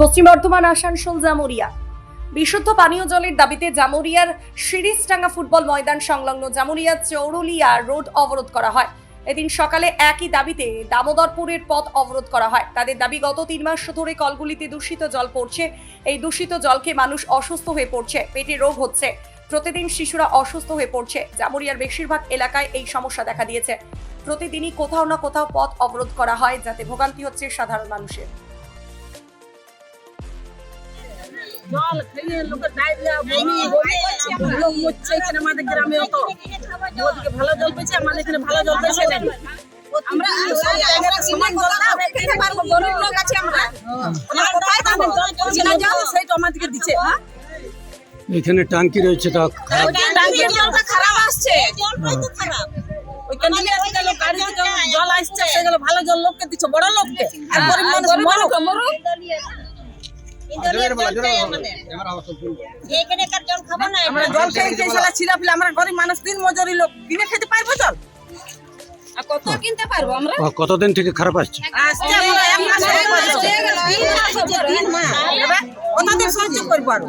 পশ্চিম বর্ধমান, আসানসোল, জামুরিয়া। বিশুদ্ধ পানীয় জলের দাবিতে জামুরিয়ার শিরিষডাঙ্গা ফুটবল ময়দান সংলগ্ন জামুরিয়া চৌরুলিয়া রোড অবরোধ করা হয়। এদিন সকালে একই দাবিতে দামোদরপুরের পথ অবরোধ করা হয়। তাদের দাবি, গত তিন মাস ধরে কলগুলিতে দূষিত জল পড়ছে। এই দূষিত জলকে মানুষ অসুস্থ হয়ে পড়ছে। পেটে রোগ হচ্ছে। প্রতিদিন শিশুরা অসুস্থ হয়ে পড়ছে। জামুরিয়ার বেশিরভাগ এলাকায় এই সমস্যা দেখা দিয়েছে। প্রতিদিনই কোথাও না কোথাও পথ অবরোধ করা হয়, যাতে ভোগান্তি হচ্ছে সাধারণ মানুষের। জল খেয়ে লোকের ডায়রিয়া বমি লোক মরছে এখানে আমাদের গ্রামে অত। ওদিকে ভালো জল পেয়েছে? আমাদের এখানে ভালো জল পেয়েছে না আমরা সব জায়গায় সমান জল না খেতে পারব গরিব লোক আছে আমরা। আমরা। কোথায় পাবো? জল পৌঁছে না জল সেইটা আমাদেরকে দিচ্ছে হ্যাঁ? এখানে টাঙ্কি রয়েছে তা খারাপ ওই জলটা খারাপ আসছে। জল আসছে সেগুলো ভালো জল লোককে দিচ্ছে বড় লোককে। আর গরিব মানুষ মরুক মরুক আমরা জল খেয়ে খেয়ে সালা ছিলা ফেলে আমরা গরিব মানুষ দিন মজুরি লোক দিনে খেতে পারব জল? কত কিনতে পারব আমরা? কতদিন থেকে খারাপ আসছে? হয়ে কতদিন সহ্য করব আরও?